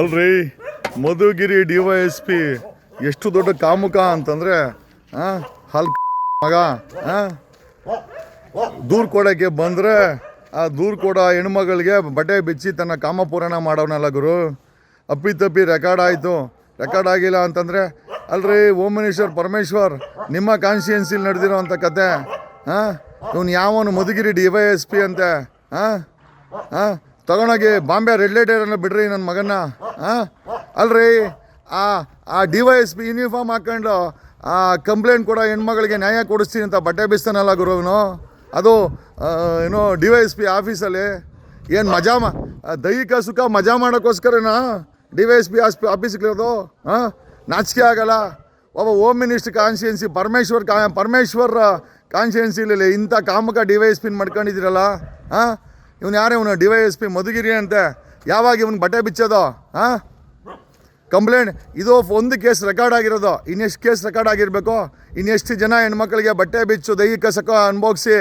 ಅಲ್ರಿ, Madhugiri D Y S P ಎಷ್ಟು ದೊಡ್ಡ ಕಾಮುಕ ಅಂತಂದ್ರೆ ಹಾಂ ಹಲ್ ಮಗ ಹಾಂ ದೂರು ಕೊಡೋಕ್ಕೆ ಬಂದರೆ ಆ ದೂರು ಕೊಡೋ ಹೆಣ್ಮಗಳಿಗೆ ಬಟ್ಟೆ ಬಿಚ್ಚಿ ತನ್ನ ಕಾಮಪೂರಣ ಮಾಡೋನಲ್ಲ ಗುರು. ಅಪ್ಪಿ ತಪ್ಪಿ ರೆಕಾರ್ಡ್ ಆಯಿತು. ರೆಕಾರ್ಡ್ ಆಗಿಲ್ಲ ಅಂತಂದರೆ, ಅಲ್ರಿ ಓಮ್ ಮಿನಿಸ್ಟರ್ ಪರಮೇಶ್ವರ್, ನಿಮ್ಮ ಕಾನ್ಸ್ಟಿಟ್ಯೂನ್ಸಿಲಿ ನಡೆದಿರೋ ಅಂಥ ಕತೆ. ಹಾಂ ಇವನು ಯಾವನು Madhugiri D Y S P ಅಂತೆ? ಹಾಂ ಹಾಂ ತಗೊಂಡೋಗಿ ಬಾಂಬೆ ರೆಡ್ ಲೈಟ್ ಏರನ್ನ ಬಿಡ್ರಿ ನನ್ನ ಮಗನ್ನ. ಅಲ್ರಿ, ಆ ಆ D Y S P uniform ಹಾಕ್ಕೊಂಡು ಆ ಕಂಪ್ಲೇಂಟ್ ಕೂಡ ಹೆಣ್ಮಗಳಿಗೆ ನ್ಯಾಯ ಕೊಡಿಸ್ತೀನಿ ಅಂತ ಬಟ್ಟೆ ಬಿಸ್ತಾನಲ್ಲ ಗುರುವನು ಅದು ಏನೋ ಡಿ ವೈ ಎಸ್ ಪಿ ಆಫೀಸಲ್ಲಿ ಏನು ಮಜಾ ಮಾ ದೈಹಿಕ ಸುಖ ಮಜಾ ಮಾಡೋಕ್ಕೋಸ್ಕರನಾ ಡಿ ವೈ ಎಸ್ ಪಿ ಆಸ್ಪಿ ಆಫೀಸ್ಗಳಿರೋದು? ಹಾಂ ನಾಚಿಕೆ ಆಗಲ್ಲ. ಒಬ್ಬ ಹೋಮ್ ಮಿನಿಸ್ಟರ್ ಕಾನ್ಸ್ಟಿಟ್ಯೂನ್ಸಿ ಪರಮೇಶ್ವರ್ ಕಾ, ಪರಮೇಶ್ವರ್ ಕಾನ್ಸ್ಟಿಟ್ಯೂನ್ಸಿಲಿ ಇಂಥ ಕಾಮಕ ಡಿ ವೈ ಎಸ್ ಪಿನ ಮಾಡ್ಕೊಂಡಿದ್ದೀರಲ್ಲ? ಹಾಂ ಇವನು ಯಾರೇ ಇವನು? D Y S P Madhugiri ಅಂತೆ. ಯಾವಾಗ ಇವನು ಬಟ್ಟೆ ಬಿಚ್ಚೋದು? ಹಾಂ ಕಂಪ್ಲೇಂಟ್. ಇದು ಒಂದು ಕೇಸ್ ರೆಕಾರ್ಡ್ ಆಗಿರೋದು. ಇನ್ನೆಷ್ಟು ಕೇಸ್ ರೆಕಾರ್ಡ್ ಆಗಿರಬೇಕು? ಇನ್ನೆಷ್ಟು ಜನ ಹೆಣ್ಮಕ್ಳಿಗೆ ಬಟ್ಟೆ ಬಿಚ್ಚು ದೈಹಿಕ ಸಕ ಅನುಭವಿಸಿ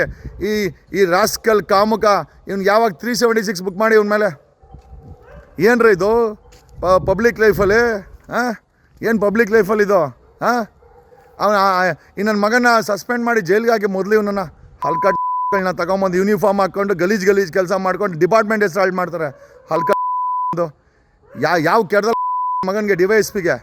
ಈ ಈ ರಾಸ್ಕಲ್ ಕಾಮುಕ, ಇವ್ನು ಯಾವಾಗ ತ್ರೀ ಸೆವೆಂಟಿ ಸಿಕ್ಸ್ ಬುಕ್ ಮಾಡಿ ಇವನ ಮೇಲೆ? ಏನ್ರಿ ಇದು? ಪಬ್ಲಿಕ್ ಲೈಫಲ್ಲಿ ಹಾಂ ಏನು ಪಬ್ಲಿಕ್ ಲೈಫಲ್ಲಿ ಇದು? ಹಾಂ ಅವನ ಈ ನನ್ನ ಮಗನ ಸಸ್ಪೆಂಡ್ ಮಾಡಿ ಜೈಲ್ಗೆ ಹಾಕಿ ಮೊದಲು ಇವನನ್ನ. ಹಲ್ಕಟ್ಗಳನ್ನ ತಗೊಂಬಂದು ಯೂನಿಫಾರ್ಮ್ ಹಾಕ್ಕೊಂಡು ಗಲೀಜ್ ಗಲೀಜ್ ಕೆಲಸ ಮಾಡ್ಕೊಂಡು ಡಿಪಾರ್ಟ್ಮೆಂಟ್ ಹೆಸರು ಹಾಳು ಮಾಡ್ತಾರೆ. ಹಲ್ಕ ಯಾ ಯಾವ ಕೆಡ್ದ ಮಗನಿಗೆ ಡಿ ಎಸ್ ಪಿಗೆ